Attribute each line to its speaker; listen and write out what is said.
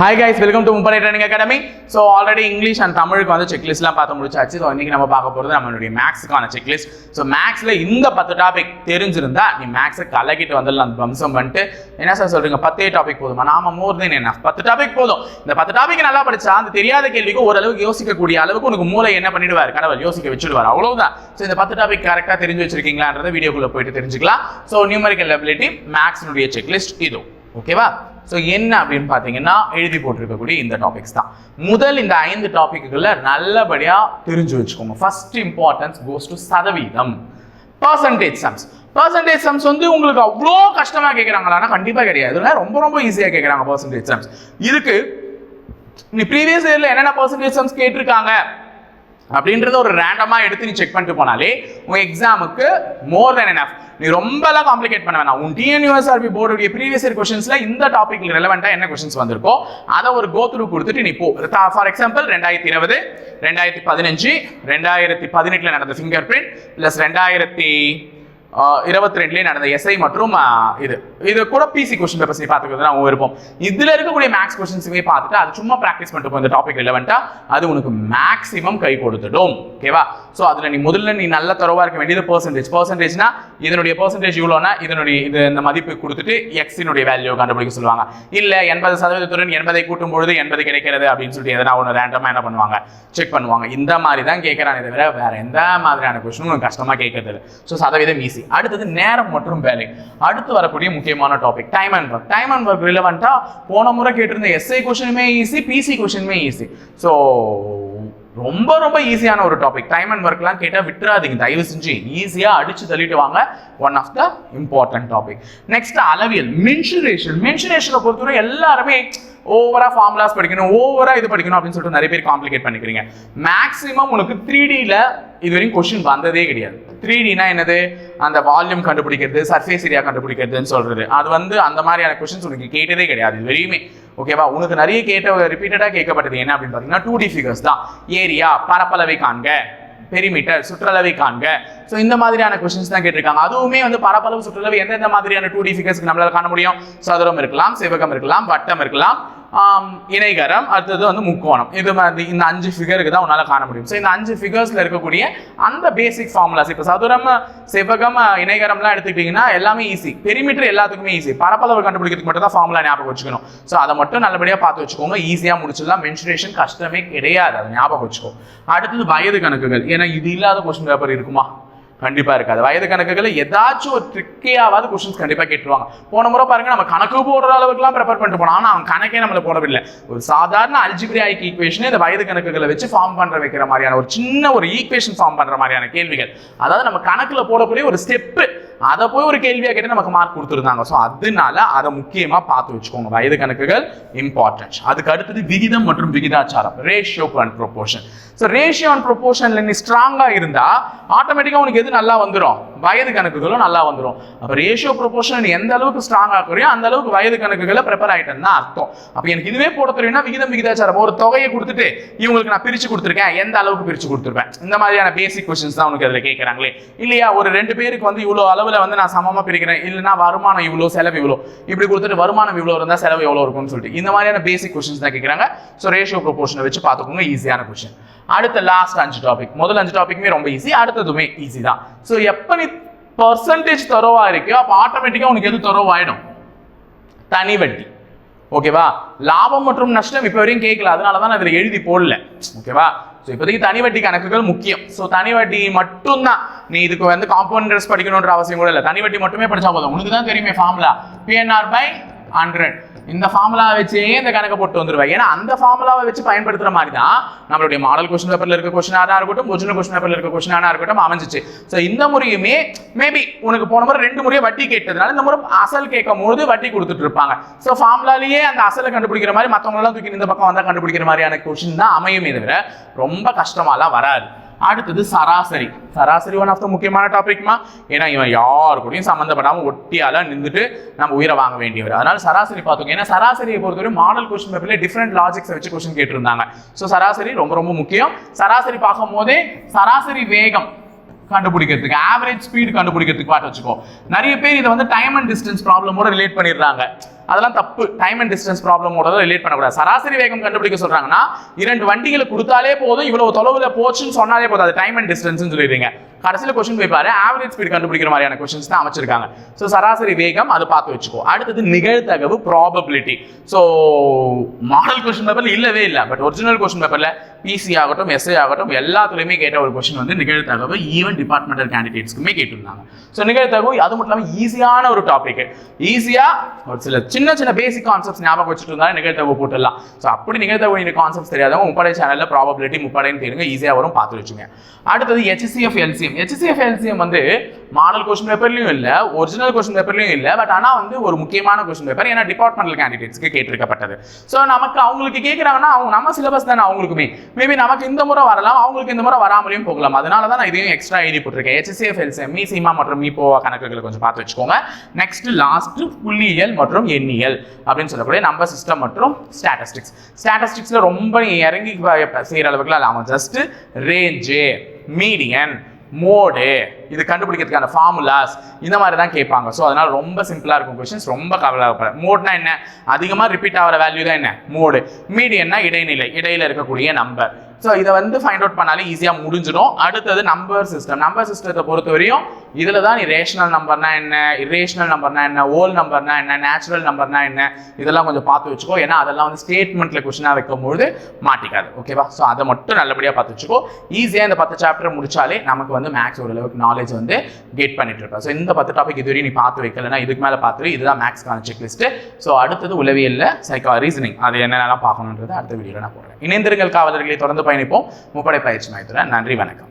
Speaker 1: Hi guys welcome to முப்படை training academy so already English and தமிழுக்கு வந்து செக்லிஸ்ட்லாம் பார்த்து முடிச்சாச்சு. ஸோ இன்றைக்கி நம்ம பார்க்க போகிறது நம்மளுடைய மேக்ஸுக்கான செக்லிஸ்ட் ஸோ மேக்ஸில் இந்த பத்து டாபிக் தெரிஞ்சிருந்தா நீ மேக்ஸை கலக்கிட்டு வந்துடலாம் அந்த வம்சம் பண்ணிட்டு என்ன சார் சொல்கிறீங்க பத்தே டாபிக் போதுமா? நாம மோர் தென் என்ன பத்து டாபிக் போதும். இந்த பத்து டாபிக் நல்லா படித்தா அந்த தெரியாத கேள்விக்கு ஓரளவுக்கு யோசிக்கக்கூடிய அளவுக்கு உனக்கு மூளை என்ன பண்ணிடுவார்? கடவுள் யோசிக்க வச்சுடுவார். அவ்வளோதான் ஸோ இந்த பத்து டாபிக் கரெக்டாக தெரிஞ்சு வச்சிருக்கீங்களான்றத வீடியோக்குள்ளே போயிட்டு தெரிஞ்சுக்கலாம். ஸோ நியூமரிக்கல் எபிலிட்டி மேக்ஸினுடைய செக்லிஸ்ட் இது. ஓகேவா ஸோ என்ன அப்படின்னு பார்த்தீங்கன்னா எழுதி போட்டிருக்கக்கூடிய இந்த டாபிக்ஸ் தான். முதல் இந்த ஐந்து டாபிக்குகளை நல்லபடியாக தெரிஞ்சு வச்சுக்கோங்க. ஃபர்ஸ்ட் இம்பார்ட்டன்ஸ் கோஸ் டு சதவீதம். பர்சன்டேஜ் சம்ஸ் பர்சன்டேஜ் சம்ஸ் வந்து உங்களுக்கு அவ்வளோ கஷ்டமாக கேட்குறாங்களான்னா கண்டிப்பாக கிடையாது. ரொம்ப ரொம்ப ஈஸியாக கேட்குறாங்க பர்சன்டேஜ் சம்ஸ் இதுக்கு நீ ப்ரீவியஸ் இயரில் என்னென்ன பர்சன்டேஜ் சம்ஸ் கேட்டிருக்காங்க? அப்படின்றத ஒரு ரேண்டமாக எடுத்து நீ செக் பண்ணிட்டு போனாலே உங்கள் எக்ஸாமுக்கு மோர் தென் எனஃப் நீ ரொம்பலாம் காம்ப்ளிகேட் பண்ண வேணாம். உன் டிஎன்யூஎஸ்ஆர்பி போர்டுடைய ப்ரீவியஸ் இயர் கொஷின்ஸில் இந்த டாப்பிக்கில் ரெலவெண்ட்டாக என்ன கொஷின்ஸ் வந்திருக்கோ அதை ஒரு கோ த்ரூ கொடுத்துட்டு நீ போ. ஃபார் எக்ஸாம்பிள் ரெண்டாயிரத்தி இருபது ரெண்டாயிரத்தி பதினஞ்சு ரெண்டாயிரத்தி பதினெட்டில் நடந்த ஃபிங்கர் பிரிண்ட் பிளஸ் ரெண்டாயிரத்தி இருபத்தி ரெண்டுலேயே நடந்த எஸ்ஐ மற்றும் இது. இது கூட பிசி கொஸ்டின் பேப்பர்ஸ் பார்த்துக்கிறது நான் விருப்பம். இதுல இருக்கக்கூடிய மேக்ஸ் கொஸ்டின்ஸுமே பார்த்துட்டு அது சும்மா ப்ராக்டிஸ் பண்ணிட்டு போய் இந்த டாபிக் ரிலவெண்ட்டா அது உனக்கு மேக்ஸிமம் கை கொடுத்துடும். ஓகேவா ஸோ அதுல நீ முதல்ல நீ நல்ல தரவா இருக்க வேண்டியது பர்சன்டேஜ் பர்சன்டேஜ்னா இதனுடைய பர்சன்டேஜ் இவ்வளோனா இதனுடைய இது இந்த மதிப்பு கொடுத்துட்டு எக்ஸினுடைய வேல்யூ கண்டுபிடிக்க சொல்லுவாங்க. இல்ல எண்பது சதவீதத்துடன் எண்பதை கூட்டும் பொழுது எண்பது கிடைக்கிறது அப்படின்னு சொல்லிட்டு எதனா ஒன்று ரேண்டமா என்ன பண்ணுவாங்க? செக் பண்ணுவாங்க. இந்த மாதிரி தான் கேட்கறானே தவிர வேற எந்த மாதிரியான கொஸ்டினும் கஷ்டமாக கஷ்டமா கேட்கறது ஸோ சதவீதம் ஈஸி அடுத்தது நேரம் மற்றும் வேலை. அடுத்து வரக்கூடிய முக்கியமான topic time and work time and work ரிலவெண்ட்டா போன முறை கேட்டிருந்த எஸ்ஐ கொஷனுமே ஈஸி பிசி கொஷனுமே ஈஸி ஸோ ரொம்ப ரொம்ப ஈஸியான ஒரு டாபிக் டைம் அண்ட் ஒர்க்லாம் கேட்டால் விட்டுறாதீங்க. தயவு செஞ்சு ஈஸியாக அடிச்சு தள்ளிட்டு வாங்க. One of the important topic next அளவியல். மென்சுரேஷன் மென்சுரேஷனை பொறுத்தவரை எல்லாருமே ஓவரா ஃபார்முலாஸ் படிக்கணும் ஓவரா இது படிக்கணும் அப்படின்னு சொல்லிட்டு நிறைய பேர் காம்ப்ளிகேட் பண்ணிக்கிறீங்க. மேக்ஸிமம் உனக்கு த்ரீ டில இது வரைக்கும் கொஸ்டின் வந்ததே கிடையாது. த்ரீ டினா என்னது? அந்த வால்யூம் கண்டுபிடிக்கிறது சர்ஃபேஸ் ஏரியா கண்டுபிடிக்கிறதுன்னு சொல்றது. அது வந்து அந்த மாதிரியான கொஸ்டின்ஸ் உனக்கு கேட்டதே கிடையாது இது வரையுமே. ஓகேவா உனக்கு நிறைய கேட்ட ரிப்பீட்டடாக கேட்கப்பட்டது என்ன அப்படின்னு பார்த்தீங்கன்னா டூ டி ஃபிகர்ஸ் தான். ஏரியா பரப்பளவை காண்க. பெரிமீட்டர் சுற்றளவை காண்க. ஸோ இந்த மாதிரியான கொஸ்டின்ஸ் தான் கேட்டிருக்காங்க. அதுவுமே வந்து பரப்பளவு சுற்றளவு எந்தெந்த மாதிரியான டூ டி ஃபிகர்ஸ்க்கு நம்மளால காண முடியும்? சதுரம் இருக்கலாம் சிவகம் இருக்கலாம் வட்டம் இருக்கலாம். இணைகரம் அடுத்தது வந்து முக்கோணம். இது மாதிரி இந்த அஞ்சு ஃபிகருக்கு தான் உன்னால் காண முடியும். ஸோ இந்த அஞ்சு ஃபிகர்ஸில் இருக்கக்கூடிய அந்த பேசிக் ஃபார்முலாஸ் இப்போ சதுரம் செவ்வகம் இணைகரம்லாம் எடுத்துக்கிட்டிங்கன்னா எல்லாமே ஈஸி பெரிமீட்டர் எல்லாத்துக்குமே ஈஸி பரப்பளவு கண்டுபிடிக்கிறதுக்கு மட்டும் தான் ஃபார்முலா ஞாபகம் வச்சுக்கணும். ஸோ அதை மட்டும் நல்லபடியாக பார்த்து வச்சுக்கோங்க. ஈஸியாக முடிச்சிடலாம். மென்சுரேஷன் கஷ்டமே கிடையாது. அதை ஞாபகம் வச்சுக்கோ. அடுத்தது வயது கணக்குகள். ஏன்னா இது இல்லாத கொஸ்டின் பேப்பர் இருக்குமா? கண்டிப்பாக இருக்காது. வயது கணக்குகளை ஏதாச்சும் ஒரு ட்ரிக்கியாவது கொஸ்டின்ஸ் கண்டிப்பாக கேட்டுருவாங்க. போன முறை பாருங்க நம்ம கணக்கு போடுற அளவுக்குலாம் ப்ரிப்பேர் பண்ணிட்டு போனோம். ஆனால் அவன் கணக்கே நம்மளை போடவில்லை. ஒரு சாதாரண அல்ஜிபிரியாய்க்கு ஈக்குவேஷனே இந்த வயது கணக்குகளை வச்சு ஃபார்ம் பண்ணுற வைக்கிற மாதிரியான ஒரு சின்ன ஒரு ஈக்குவேஷன் ஃபார்ம் பண்ணுற மாதிரியான கேள்விகள். அதாவது நம்ம கணக்கில் போடக்கூடிய ஒரு ஸ்டெப்பு அதை போய் ஒரு கேள்வியாக கேட்டு நமக்கு மார்க் கொடுத்துருந்தாங்க. ஸோ அதனால அதை முக்கியமாக பார்த்து வச்சுக்கோங்க. வயது கணக்குகள் இம்பார்ட்டன்ட் அதுக்கு அடுத்தது விகிதம் மற்றும் விகிதாச்சாரம். Ratio and proportion so ratio and ப்ரொபோர்ஷன்ல நீ ஸ்ட்ராங்காக இருந்தால் ஆட்டோமேட்டிக்காக உனக்கு எது நல்லா வந்துடும் வயது கணக்குகளும் நல்லா வந்துடும் அப்போ ரேஷியோ ப்ரொபோஷன் நீ எந்த அளவுக்கு ஸ்ட்ராங் ஆக்குறியோ அந்த அளவுக்கு வயது கணக்குகளை ப்ரிப்பேர் ஆகிட்டேன்னு தான் அர்த்தம். அப்போ எனக்கு இதுவே போட தெரியும்னா விகிதம் விகிதாச்சாரம். ஒரு தொகையை கொடுத்துட்டு இவங்களுக்கு நான் பிரித்து கொடுத்துருக்கேன். எந்த அளவுக்கு பிரித்து கொடுத்துருப்பேன்? இந்த மாதிரியான பேசிக் கொஸ்டின்ஸ் தான் உனக்கு அதில் கேட்குறாங்களே இல்லையா? ஒரு ரெண்டு பேருக்கு வந்து இவ்வளோ அளவு அளவில் வந்து நான் சமமாக பிரிக்கிறேன். இல்லைன்னா வருமானம் இவ்வளோ செலவு இவ்வளோ இப்படி கொடுத்துட்டு வருமானம் இவ்வளோ இருந்தால் செலவு எவ்வளோ இருக்கும்னு சொல்லிட்டு. இந்த மாதிரியான பேசிக் கொஸ்டின்ஸ் தான் கேட்குறாங்க ஸோ ரேஷியோ ப்ரொபோர்ஷனை வச்சு பார்த்துக்கோங்க ஈஸியான கொஸ்டின் அடுத்த லாஸ்ட் அஞ்சு டாபிக் முதல் அஞ்சு டாபிக்குமே ரொம்ப ஈஸி அடுத்ததுமே ஈஸி தான். ஸோ எப்போ நீ பர்சன்டேஜ் தரோவா இருக்கோ அப்போ ஆட்டோமேட்டிக்காக உனக்கு எது தரவாயிடும் தனி வட்டி. ஓகேவா லாபம் மற்றும் நஷ்டம் இப்போ வரையும் கேட்கல. அதனால தான் நான் இதில் எழுதி போடல. ஓகேவா ஸோ இப்போதைக்கு தனி வட்டி கணக்குகள் முக்கியம். ஸோ தனி வட்டி மட்டும்தான். நீ இதுக்கு வந்து காம்பவுண்டர்ஸ் படிக்கணுன்ற அவசியம் கூட இல்லை. தனி வட்டி மட்டுமே படிச்சா போதும். உனக்கு தான் தெரியுமே ஃபார்முலா பிஎன்ஆர் பை ஹண்ட்ரட் இந்த ஃபார்முலா வச்சே இந்த கணக்கை போட்டு வந்துருவேன் ஏன்னா அந்த ஃபார்முலாவை வச்சு பயன்படுத்துற மாதிரி தான் நம்மளுடைய மாடல் கொஸ்டின் பேப்பரில் இருக்க கொஸ்டினாக இருக்கட்டும் ஒரிஜினல் கொஸ்டின் பேப்பரில் இருக்க கொஸ்டினாக இருக்கட்டும் அமைஞ்சிச்சு. ஸோ இந்த முறையுமே மேபி உனக்கு போன முறை ரெண்டு முறையை வட்டி கேட்டதுனால இந்த முறை அசல் கேட்கும் போது வட்டி கொடுத்துட்டு இருப்பாங்க. ஸோ ஃபார்முலாலேயே அந்த அசலை கண்டுபிடிக்கிற மாதிரி மற்றவங்களெல்லாம் தூக்கி இந்த பக்கம் வந்தால் கண்டுபிடிக்கிற மாதிரியான கொஸ்டின் தான் அமையுமே தவிர ரொம்ப கஷ்டமாலாம் வராது. அடுத்தது சராசரி. சராசரி ஒன் ஆஃப் த முக்கியமான டாபிக்மா ஏன்னா இவன் யார் கூடயும் சம்மந்தப்படாமல் ஒட்டியால நின்றுட்டு நம்ம உயிரை வாங்க வேண்டியவர். அதனால சராசரி பார்த்துக்கோங்க. ஏன்னா சராசரியை பொறுத்தவரை மாடல் கொஸ்டின் பேப்பர்ல டிஃப்ரெண்ட் லாஜிக்ஸ் வச்சு கொஸ்டின் கேட்டிருந்தாங்க. ஸோ சராசரி ரொம்ப ரொம்ப முக்கியம். சராசரி பார்க்கும் போதே சராசரி வேகம் கண்டுபிடிக்கிறதுக்கு ஆவரேஜ் ஸ்பீடு கண்டுபிடிக்கிறதுக்கு பார்த்து வச்சுக்கோ. நிறைய பேர் இதை வந்து டைம் அண்ட் டிஸ்டன்ஸ் ப்ராப்ளமோட ரிலேட் பண்ணிடுறாங்க. அதெல்லாம் தப்பு. டைம் அண்ட் டிஸ்டன்ஸ் ப்ராப்ளமோட ரிலேட் பண்ணக்கூடாது. சராசரி வேகம் கண்டுபிடிக்க சொல்றாங்கன்னா இரண்டு வண்டிகளை கொடுத்தாலே போதும் இவ்வளவு தொலைவுல போச்சுன்னு சொன்னாலே போதும். அது டைம் அண்ட் டிஸ்டன்ஸ் சொல்லிடுறீங்க. கடைசியில் கொஸ்டின் போய் பாரு. ஆவரேஜ் ஸ்பீட் கண்டுபிடிக்கிற மாதிரியான கொஸ்டின்ஸ் தான் அமைச்சிருக்காங்க. ஸோ சராசரி வேகம் அது பார்த்து வச்சுக்கோ. அடுத்தது நிகழ்த்தகவு ப்ராபபிலிட்டி ஸோ மாடல் கொஸ்டின் பேப்பர்ல இல்லவே இல்லை. பட் ஒரிஜினல் கொஸ்டின் பேப்பர்ல பிசி ஆகட்டும் எஸ்ஐ ஆகட்டும் எல்லாத்துலேயுமே கேட்ட ஒரு கொஸ்டின் வந்து நிகழ்த்தகவு ஈவன் டிபார்ட்மெண்டல் கேண்டிடேட்ஸ்க்குமே கேட்டிருந்தாங்க. ஸோ நிகழ்த்தகவு அது மட்டும் இல்லாமல் ஈஸியான ஒரு டாபிக் ஈஸியாக ஒரு சில சின்ன சின்ன பேசிக் கான்செப்ட்ஸ் ஞாபகம் வச்சுட்டு இருந்தாலும் நிகழ்த்தகவு போட்டுடலாம். ஸோ அப்படி நிகழ்த்தகவு கான்செப்ட் கான்செப்ட்ஸ் தெரியாதவங்க முப்படை சேனலில் ப்ராபபிலிட்டி முப்படைன்னு தெரியுங்க ஈஸியாக வரும் பார்த்து வச்சுங்க. அடுத்தது ஹெச்சிசிஎஃப் எல்சிஎம் ஹெச்சிசிஎஃப் எல்சிஎம் வந்து மாடல் கொஸ்டின் பேப்பர்லையும் இல்லை ஒரிஜினல் கொஸ்டின் பேப்பர்லையும் இல்லை பட் ஆனால் வந்து ஒரு முக்கியமான கொஸ்டின் பேப்பர் ஏன்னா டிபார்ட்மெண்டல் கேண்டிடேட்ஸ்க்கு கேட்டிருக்கப்பட்டது. ஸோ நமக்கு அவங்களுக்கு கேட்குறாங்கன்னா அவங்க நம்ம சிலபஸ் தானே அவங்களுக்குமே. மேபி நமக்கு இந்த முறை வரலாம் அவங்களுக்கு இந்த முறை வராமலையும் போகலாம். அதனால தான் நான் இதையும் எக்ஸ்ட்ரா எழுதி போட்டிருக்கேன். ஹெச்சிசிஎஃப் எல்சிஎம் மீ சீமா மற்றும் மீ போவா கணக்குகளை கொஞ்சம் பார்த்து வச்சுக்கோங்க. நெக்ஸ்ட் லாஸ்ட் புள்ளியியல் மற்றும் எண்ணியல் அப்படின்னு சொல்லக்கூடிய நம்பர் சிஸ்டம் மற்றும் ஸ்டாட்டிஸ்டிக்ஸ் ஸ்டாட்டிஸ்டிக்ஸ்ல ரொம்ப நீ இறங்கி செய்கிற அளவுக்குலாம் இல்லாமல் ஜஸ்ட் ரேஞ்சு மீடியன் மோடு. இது கண்டுபிடிக்கிறதுக்கான ஃபார்முலாஸ் இந்த மாதிரி தான் கேட்பாங்க. ஸோ அதனால் ரொம்ப சிம்பிளாக இருக்கும் கொஷின்ஸ் ரொம்ப கவலைப்பட மோட்னா என்ன? அதிகமாக ரிப்பீட் ஆகிற வேல்யூ தான் என்ன? மோடு. மீடியன்னா இடைநிலை. இடையில இருக்கக்கூடிய நம்பர் ஸோ இதை வந்து ஃபைண்ட் அவுட் பண்ணாலே ஈஸியாக முடிஞ்சிடும். அடுத்தது நம்பர் சிஸ்டம் நம்பர் சிஸ்டத்தை பொறுத்தவரையும் இதில் தான் நீ ரேஷனல் நம்பர்னா என்ன இரேஷனல் நம்பர்னா என்ன ஓல் நம்பர்னா என்ன நேச்சுரல் நம்பர்னா என்ன இதெல்லாம் கொஞ்சம் பார்த்து வச்சுக்கோ. ஏன்னா அதெல்லாம் வந்து ஸ்டேட்மெண்ட்டில் கொஷினாக வைக்கும்போது மாட்டிக்காது. ஓகேவா ஸோ அதை மட்டும் நல்லபடியாக பார்த்து வச்சுக்கோ. ஈஸியாக இந்த பத்து சாப்டர் முடிச்சாலே நமக்கு வந்து மேக்ஸ் ஓரளவுக்கு நாலேஜ் வந்து கெட் பண்ணிட்டு இருப்பேன் ஸோ இந்த பத்து டாபிக் இதுவரையும் நீ பார்த்து வைக்கலன்னா இதுக்கு மேலே பார்த்துரு இதுதான் மேக்ஸ்க்கான செக்லிஸ்ட் ஸோ அடுத்தது உளவியல் சைக்கா ரீசனிங் அது என்னென்னலாம் பார்க்கணுன்றது அடுத்த வீடியோவில் நான் போடுறேன். இணைந்திருங்கள் காவலர்களை. தொடர்ந்து பயணிப்போம். முப்படை பயிற்சி மையத்துடன் நன்றி வணக்கம்.